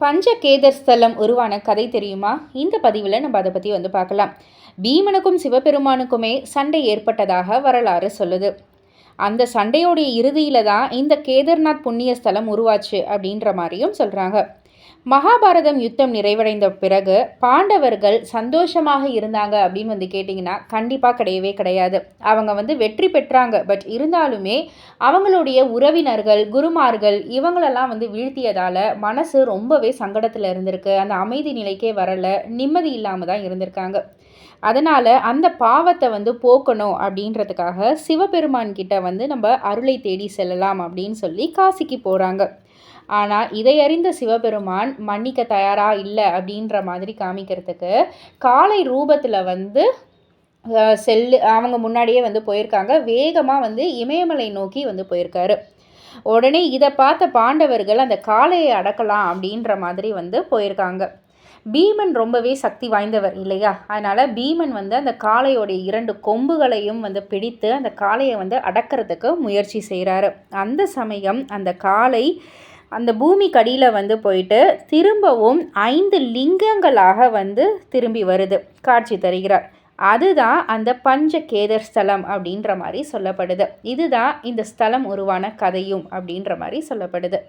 பஞ்சகேதர் ஸ்தலம் உருவான கதை தெரியுமா? இந்த பதிவில் நம்ம அதை பற்றி வந்து பார்க்கலாம் பீமனுக்கும் சிவபெருமானுக்குமே சண்டை ஏற்பட்டதாக வரலாறு சொல்லுது. அந்த சண்டையோடைய இறுதியில் தான் இந்த கேதர்நாத் புண்ணிய ஸ்தலம் உருவாச்சு அப்படின்ற மாதிரியும் சொல்கிறாங்க மகாபாரதம் யுத்தம் நிறைவடைந்த பிறகு பாண்டவர்கள் சந்தோஷமாக இருந்தாங்க அப்படின்னு வந்து கேட்டிங்கன்னா கண்டிப்பாக கிடையவே கிடையாது. அவங்க வந்து வெற்றி பெற்றாங்க. பட் இருந்தாலுமே அவங்களுடைய உறவினர்கள் குருமார்கள் இவங்களெல்லாம் வந்து வீழ்த்தியதால் மனசு ரொம்பவே சங்கடத்தில் இருந்திருக்கு. அந்த அமைதி நிலைக்கே வரலை. நிம்மதி இல்லாமல் தான் இருந்திருக்காங்க. அதனால் அந்த பாவத்தை வந்து போக்கணும் அப்படின்றதுக்காக சிவபெருமான் கிட்ட வந்து நம்ம அருளை தேடி செல்லலாம் அப்படின்னு சொல்லி காசிக்கு போகிறாங்க ஆனால் இதை அறிந்த சிவபெருமான் மன்னிக்க தயாராக இல்லை? அப்படின்ற மாதிரி காமிக்கிறதுக்கு காலை ரூபத்தில் வந்து செல்லு அவங்க முன்னாடியே வந்து போயிருக்காங்க. வேகமாக வந்து இமயமலை நோக்கி வந்து போயிருக்காரு. உடனே இதை பார்த்த பாண்டவர்கள் அந்த காளையை அடக்கலாம் அப்படின்ற மாதிரி வந்து போயிருக்காங்க. பீமன் ரொம்பவே சக்தி வாய்ந்தவர் இல்லையா? அதனால் பீமன் வந்து அந்த காளையோடைய இரண்டு கொம்புகளையும் வந்து பிடித்து அந்த காளையை வந்து அடக்கிறதுக்கு முயற்சி செய்கிறாரு அந்த சமயம் அந்த காளை அந்த பூமி கடியில் வந்து போயிட்டு திரும்பவும் ஐந்து லிங்கங்களாக வந்து திரும்பி வருது காட்சி தருகிறார். அதுதான் அந்த பஞ்ச கேதர் ஸ்தலம் அப்படின்ற மாதிரி சொல்லப்படுது. இதுதான் இந்த ஸ்தலம் உருவான கதையும் அப்படின்ற மாதிரி சொல்லப்படுது.